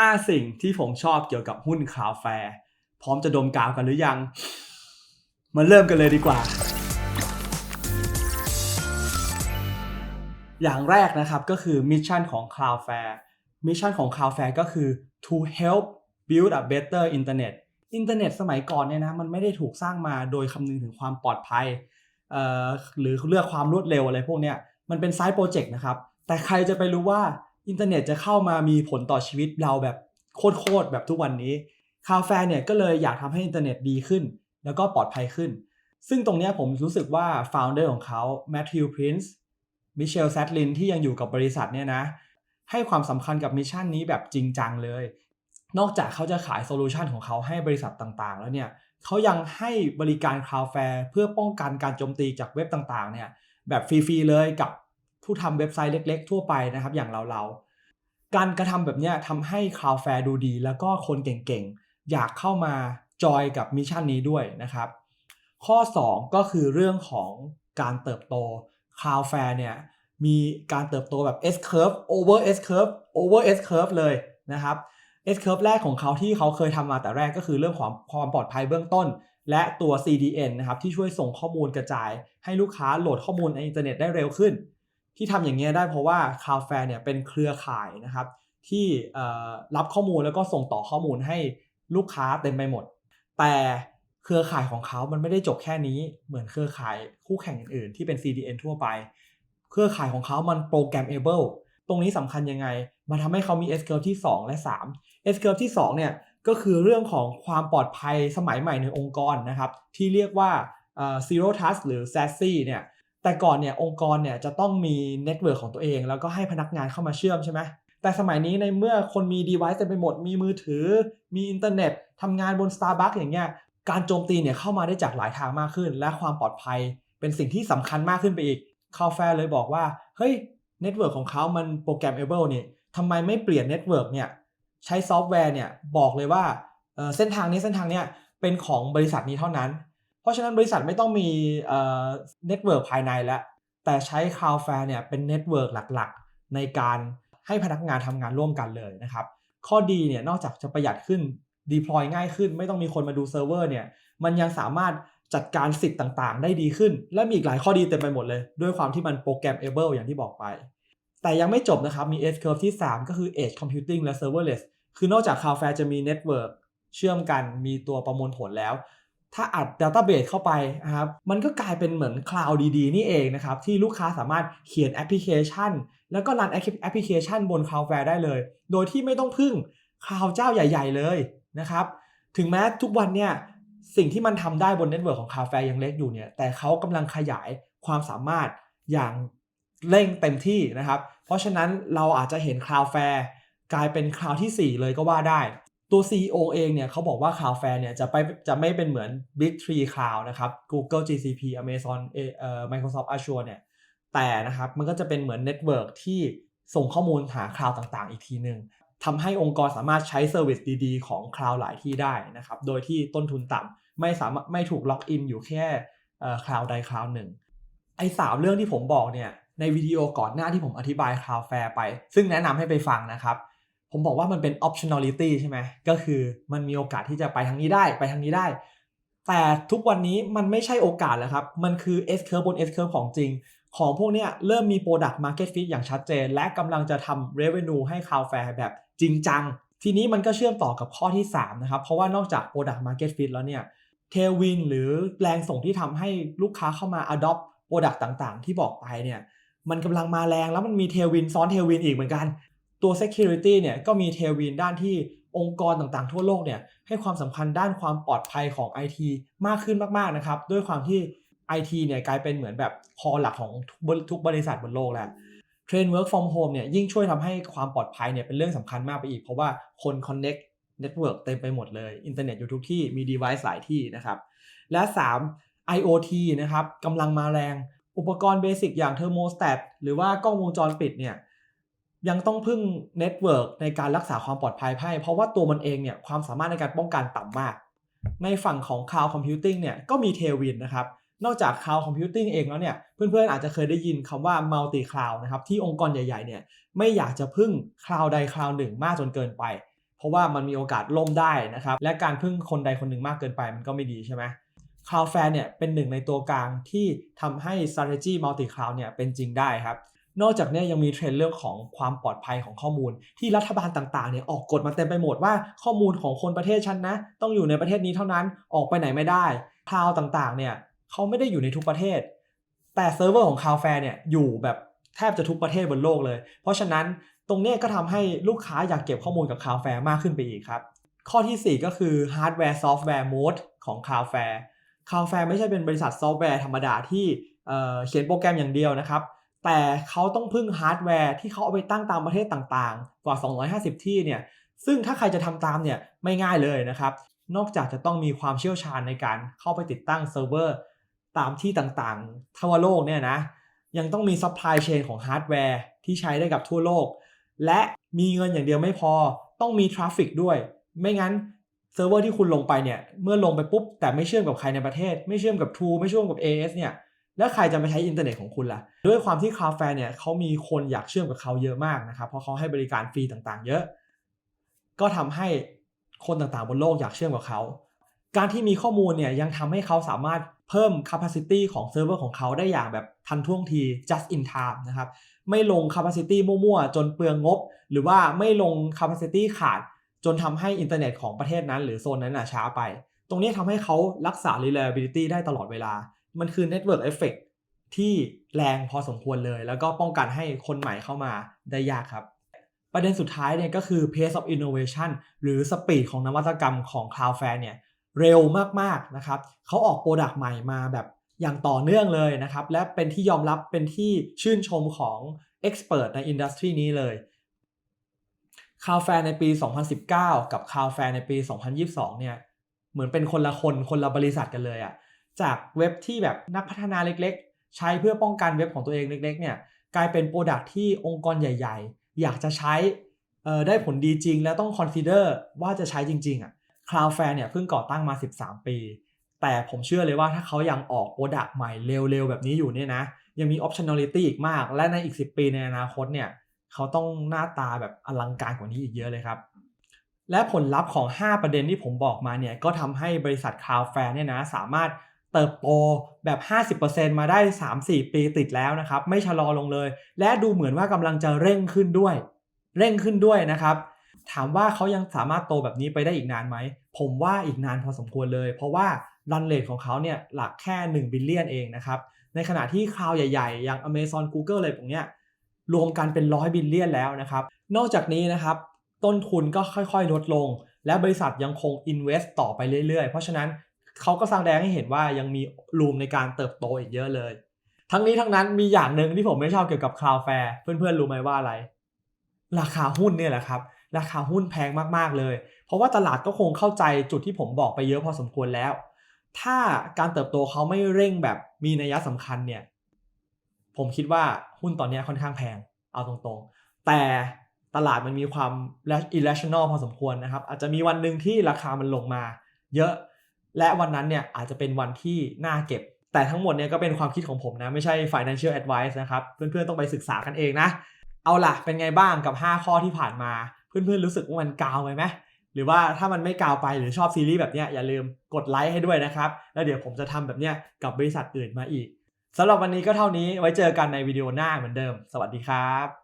5 สิ่งที่ผมชอบเกี่ยวกับหุ้นคาวแฟร์พร้อมจะดมกาวกันหรือยัง มาเริ่มกันเลยดีกว่า อย่างแรกนะครับก็คือมิชชั่นของ Cloudflare มิชชั่นของ Cloudflare ก็คือ to help build a better internet อินเทอร์เน็ตสมัยก่อนเนี่ยนะมันไม่ได้ถูกสร้างมาโดยคำนึงถึงความปลอดภัยหรือเลือกความรวดเร็วอะไรพวกเนี้ยมันเป็นไซต์โปรเจกต์นะครับ แต่ใครจะไปรู้ว่า อินเทอร์เน็ตจะเข้ามามีผลต่อชีวิตเราแบบโคตรๆแบบทุกวันนี้คาแฟเนี่ยก็เลยอยากทำให้อินเทอร์เน็ตดีขึ้น แล้วก็ปลอดภัยขึ้น ซึ่งตรงนี้ผมรู้สึกว่า founder ของเขา Matthew Prince มิเชลแซดลินที่ยังอยู่กับบริษัทเนี่ยนะ ให้ความสำคัญกับมิชชั่นนี้แบบจริงจังเลย นอกจากเขาจะขายโซลูชันของเขาให้บริษัทต่างๆ แล้วเนี่ยเขายังให้บริการ Cloudflare เพื่อป้องกันการโจมตีจากเว็บต่างๆเนี่ยแบบฟรีๆเลยกับ ผู้ทำเว็บไซต์เล็ก ๆ ทั่วไปนะครับ อย่างเราๆ การกระทำแบบนี้ทำให้ Cloudflare ดูดี แล้วก็คนเก่งๆ อยากเข้ามาจอยกับมิชชั่นนี้ด้วยนะครับ ข้อ 2 ก็คือเรื่องของการเติบโต Cloudflare เนี่ยมีการเติบโตแบบ S curve over S curve over S curve เลยนะครับ S curve แรกของเขาที่เขาเคยทำมาแต่แรกก็คือเรื่องของความปลอดภัยเบื้องต้น และตัว CDN นะครับที่ช่วยส่งข้อมูลกระจาย ให้ลูกค้าโหลดข้อมูลในอินเทอร์เน็ตได้เร็วขึ้น ที่ทำอย่างเงี้ยได้เพราะว่า Cloudflare เนี่ยเป็นเครือข่ายนะครับ ที่รับข้อมูลแล้วก็ส่งต่อข้อมูลให้ลูกค้าเต็มไปหมด แต่เครือข่ายของเขามันไม่ได้จบแค่นี้เหมือนเครือข่ายคู่แข่งอื่นๆที่เป็น CDN ทั่วไป เครือข่ายของเขามัน programmable ตรงนี้สำคัญยังไง มันทำให้เขามี S curve ที่ 2 และ 3 S curve ที่ 2 เนี่ยก็คือเรื่องของความปลอดภัยสมัยใหม่ในองค์กรนะครับ ที่เรียกว่า zero trust หรือ SASE เนี่ย แต่ก่อนเนี่ยองค์กรเนี่ยจะต้องมีเน็ตเวิร์กของตัวเอง แล้วก็ให้พนักงานเข้ามาเชื่อมใช่ไหมแต่สมัยนี้ในเมื่อคนมี device เต็มไปหมด มีมือถือ มีอินเทอร์เน็ตทำงานบน Starbucks อย่างเงี้ย การโจมตีเนี่ยเข้ามาได้จากหลายทางมากขึ้น และความปลอดภัยเป็นสิ่งที่สำคัญมากขึ้นไปอีก c o w f a r e เลยบอกว่า เฮ้ยเน็ตเวิร์กของเขามันโปรแกรม able เนี่ยทำไมไม่เปลี่ยนเน็ตเวิร์กเนี่ยใช้ซอฟต์แวร์เนี่ยบอกเลยว่าเส้นทางนี้เส้นทางเนี้ยเป็นของบริษัทนี้เท่านั้น เพราะฉะนั้นบริษัทไม่ต้องมีเน็ตเวิร์กภายในแล้ว แต่ใช้ Cloudflare เนี่ยเป็นเน็ตเวิร์กหลักๆ ในการให้พนักงานทำงานร่วมกันเลยนะครับ ข้อดีเนี่ยนอกจากจะประหยัดขึ้น deploy ง่ายขึ้น ไม่ต้องมีคนมาดูเซิร์ฟเวอร์เนี่ยมันยังสามารถจัดการสิทธิ์ต่างๆ ได้ดีขึ้น และมีอีกหลายข้อดีเต็มไปหมดเลย ด้วยความที่มันโปรแกรม able อย่างที่บอกไป แต่ยังไม่จบนะครับ มี S curve ที่ 3 ก็คือ edge computing และ serverless คือนอกจาก Cloudflare จะมี network เชื่อมกันมีตัวประมวลผลแล้ว ถ้าอัด database เข้าไปนะครับ มันก็กลายเป็นเหมือน cloud ดีๆ นี่เองนะครับ ที่ลูกค้าสามารถเขียนแอปพลิเคชัน แล้วก็รันแอปพลิเคชันบน Cloudflare ได้เลย โดยที่ไม่ต้องพึ่ง cloud เจ้าใหญ่ ๆ เลยนะครับ ถึงแม้ทุกวันเนี่ยสิ่งที่มันทำได้บนเน็ตเวิร์กของ Cloudflare ยังเล็กอยู่เนี่ย แต่เขากำลังขยายความสามารถอย่างเร่งเต็มที่นะครับ เพราะฉะนั้นเราอาจจะเห็น Cloudflare กลายเป็นคลาวด์ที่ 4 เลยก็ว่าได้ ตัว CEO เองเนี่ยเขาบอกว่า Cloudflare เนี่ยจะไปจะไม่เป็นเหมือน Big Three Cloud นะครับ Google GCP Amazon เอ่อ Microsoft Azure เนี่ยแต่นะครับมันก็จะเป็นเหมือนเน็ตเวิร์กที่ส่งข้อมูลหาคลาวต่างๆ อีกทีหนึ่งทำให้องค์กรสามารถใช้เซอร์วิสดีๆ ของคลาวหลายที่ได้นะครับ โดยที่ต้นทุนต่ำไม่สามารถไม่ถูกล็อกอินอยู่แค่คลาวใดคลาวหนึ่งไอ้สามเรื่องที่ผมบอกเนี่ยในวิดีโอก่อนหน้าที่ผมอธิบาย Cloudflare ไป ซึ่งแนะนำให้ไปฟังนะครับ ผมบอกว่ามันเป็น optionality ใช่ไหมก็คือมันมีโอกาสที่จะไปทางนี้ได้ไปทางนี้ได้ แต่ทุกวันนี้มันไม่ใช่โอกาสแล้วครับ มันคือ S curve บน S curve ของจริง ของพวกเนี้ยเริ่มมี product market fit อย่างชัดเจน และกำลังจะทำ revenue ให้ Cloudflare แบบจริงจัง ทีนี้มันก็เชื่อมต่อกับข้อที่ 3 นะครับ เพราะว่านอกจาก product market fit แล้วเนี่ย tailwind หรือแรงส่งที่ทำให้ลูกค้าเข้ามา adopt product ต่างๆ ที่บอกไปเนี่ยมันกำลังมาแรงแล้วมันมีเทวินซ้อนเทวินอีกเหมือนกัน ตัว Security เนี่ยก็มีเทลวินด้านที่องค์กรต่างๆทั่วโลกเนี่ยให้ความสำคัญด้านความปลอดภัยของ IT มากขึ้นมากๆนะครับ ด้วยความที่ IT เนี่ยกลายเป็นเหมือนแบบคอหลักของทุกบริษัทบนโลกแล้วเทรน work from home เนี่ยยิ่งช่วยทำให้ความปลอดภัยเนี่ยเป็นเรื่องสำคัญมากไปอีก เพราะว่าคน connect network เต็มไปหมดเลย อินเทอร์เน็ตอยู่ทุกที่ มี device หลายที่นะครับ และ 3 IoT นะครับกำลังมาแรง อุปกรณ์เบสิกอย่างเทอร์โมสแตทหรือว่ากล้องวงจรปิดเนี่ย ยังต้องพึ่งเน็ตเวิร์กในการรักษาความปลอดภัยให้ เพราะว่าตัวมันเองเนี่ยความสามารถในการป้องกันต่ำมาก ในฝั่งของ Cloud Computing เนี่ยก็มีเทวินนะครับ นอกจาก Cloud Computing เองแล้วเนี่ยเพื่อนๆอาจจะเคยได้ยินคำว่า Multi Cloud นะครับที่องค์กรใหญ่ๆเนี่ยไม่อยากจะพึ่งคลาวใดคลาวหนึ่งมากจนเกินไป เพราะว่ามันมีโอกาสล่มได้นะครับและการพึ่งคนใดคนหนึ่งมากเกินไปมันก็ไม่ดีใช่ไหม Cloudflare เนี่ยเป็นหนึ่งในตัวกลางที่ทำให้ strategy multi cloud เนี่ยเป็นจริงได้ครับ นอกจากนี้ยังมีเทรนด์เรื่องของความปลอดภัยของข้อมูล ที่รัฐบาลต่างๆเนี่ยออกกฎมาเต็มไปหมดว่าข้อมูลของคนประเทศฉันนะ ต้องอยู่ในประเทศนี้เท่านั้นออกไปไหนไม่ได้คลาวต่างๆเนี่ยเขาไม่ได้อยู่ในทุกประเทศ แต่เซิร์ฟเวอร์ของ Cloudflare เนี่ยอยู่แบบแทบจะทุกประเทศบนโลกเลย เพราะฉะนั้นตรงนี้ก็ทำให้ลูกค้าอยากเก็บข้อมูลกับ Cloudflare มากขึ้นไปอีกครับข้อทีสี่4 ก็คือ hardware software mode ของ Cloudflare Cloudflare ไม่ใช่เป็นบริษัทซอฟต์แวร์ธรรมดาที่เเขียนโปรแกรมอย่างเดียวนะครับ แต่เขาต้องพึ่งฮาร์ดแวร์ที่เขาเอาไปตั้งตามประเทศต่างๆ กว่า 250 ที่เนี่ย ซึ่งถ้าใครจะทำตามเนี่ยไม่ง่ายเลยนะครับ นอกจากจะต้องมีความเชี่ยวชาญในการเข้าไปติดตั้งเซิร์ฟเวอร์ตามที่ต่างๆ ทั่วโลกเนี่ยนะ ยังต้องมีซัพพลายเชนของฮาร์ดแวร์ที่ใช้ได้กับทั่วโลก และมีเงินอย่างเดียวไม่พอ ต้องมีทราฟฟิกด้วย ไม่งั้นเซิร์ฟเวอร์ที่คุณลงไปเนี่ย เมื่อลงไปปุ๊บ แต่ไม่เชื่อมกับใครในประเทศ ไม่เชื่อมกับ True ไม่เชื่อมกับ AS เนี่ย แล้วใครจะมาใช้อินเทอร์เน็ตของคุณล่ะ ด้วยความที่ Cloudflare เนี่ยเขามีคนอยากเชื่อมกับเขาเยอะมากนะครับ เพราะเขาให้บริการฟรีต่างๆ เยอะ ก็ทำให้คนต่างๆ บนโลกอยากเชื่อมกับเขา การที่มีข้อมูลเนี่ยยังทำให้เขาสามารถเพิ่ม capacity ของเซิร์ฟเวอร์ของเขาได้อย่างแบบทันท่วงที just in time นะครับ ไม่ลง capacity มั่วๆ จนเปลืองงบ หรือว่าไม่ลง capacity ขาด จนทำให้อินเทอร์เน็ตของประเทศนั้น หรือโซนนั้นนะช้าไป ตรงนี้ทำให้เขารักษา reliability ได้ตลอดเวลา มันคือ network effect ที่แรงพอสมควรเลย แล้วก็ป้องกันให้คนใหม่เข้ามาได้ยากครับ ประเด็นสุดท้ายเนี่ยก็คือ pace of innovation หรือ speed ของนวัตกรรมของ Cloudflare เนี่ยเร็วมากๆนะครับเขาออกโปรดักต์ใหม่มาแบบอย่างต่อเนื่องเลยนะครับ และเป็นที่ยอมรับเป็นที่ชื่นชมของ expert ในอินดัสทรีนี้เลย Cloudflare ในปี 2019 กับ Cloudflare ในปี 2022 เนี่ย เหมือนเป็นคนละคนคนละบริษัทกันเลยอะ จากเว็บที่แบบนักพัฒนาเล็กๆ ใช้เพื่อป้องกันเว็บของตัวเองเล็กๆเนี่ยกลายเป็นโปรดักที่องค์กรใหญ่ ๆ อยากจะใช้ได้ผลดีจริง แล้วต้อง consider ว่าจะใช้จริงๆอะ Cloudflare เนี่ยเพิ่งก่อตั้งมา 13 ปี แต่ผมเชื่อเลยว่าถ้าเขายังออกโปรดักใหม่เร็วๆ แบบนี้อยู่เนี่ยนะยังมี optionality อีกมาก และในอีก 10 ปีในอนาคตเนี่ยเขาต้องหน้าตาแบบอลังการกว่านี้อีกเยอะเลยครับ และผลลัพธ์ของ 5 ประเด็นที่ผมบอกมาเนี่ยก็ทำให้บริษัท Cloudflare เนี่ยนะสามารถ เติบโตแบบ 50%มาได้ 3-4 ปีติดแล้วนะครับ ไม่ชะลอลงเลย และดูเหมือนว่ากำลังจะเร่งขึ้นด้วย เร่งขึ้นด้วยนะครับ ถามว่าเขายังสามารถโตแบบนี้ไปได้อีกนานไหม ผมว่าอีกนานพอสมควรเลย เพราะว่ารันเลทของเขาเนี่ยหลักแค่ 1 บิลเลียนเองนะครับ ในขณะที่คลาวใหญ่ๆ อย่าง Amazon Google อะไรพวกเนี้ยรวมกันเป็นร้อยบิลเลียนแล้วนะครับ นอกจากนี้นะครับ ต้นทุนก็ค่อยๆ ลดลง และบริษัทยังคง invest ต่อไปเรื่อยๆ เพราะฉะนั้น เขาก็แสดงให้เห็นว่ายังมีรูมในการเติบโตอีกเยอะเลย ทั้งนี้ทั้งนั้นมีอย่างหนึ่งที่ผมไม่ชอบเกี่ยวกับ Cloudflare เพื่อนๆรู้ไหมว่าอะไร ราคาหุ้นเนี่ยแหละครับ ราคาหุ้นแพงมากๆเลย เพราะว่าตลาดก็คงเข้าใจจุดที่ผมบอกไปเยอะพอสมควรแล้ว ถ้าการเติบโตเขาไม่เร่งแบบมีนัยสำคัญเนี่ย ผมคิดว่าหุ้นตอนนี้ค่อนข้างแพงเอาตรงๆ แต่ตลาดมันมีความ irrational พอสมควรนะครับ อาจจะมีวันหนึ่งที่ราคามันลงมา เยอะ และวันนั้นเนี่ยอาจจะเป็นวันที่น่าเก็บ แต่ทั้งหมดเนี่ยก็เป็นความคิดของผมนะ ไม่ใช่ financial advice นะครับ เพื่อนๆต้องไปศึกษากันเองนะ เอาล่ะ เป็นไงบ้างกับ 5 ข้อที่ผ่านมา เพื่อนๆรู้สึกว่ามันกาวไหมไหมหรือว่าถ้ามันไม่กาวไปหรือชอบซีรีส์แบบเนี้ยอย่าลืมกดไลค์ให้ด้วยนะครับ แล้วเดี๋ยวผมจะทำแบบเนี้ยกับบริษัทอื่นมาอีกสำหรับวันนี้ก็เท่านี้ไว้เจอกันในวิดีโอหน้าเหมือนเดิม สวัสดีครับ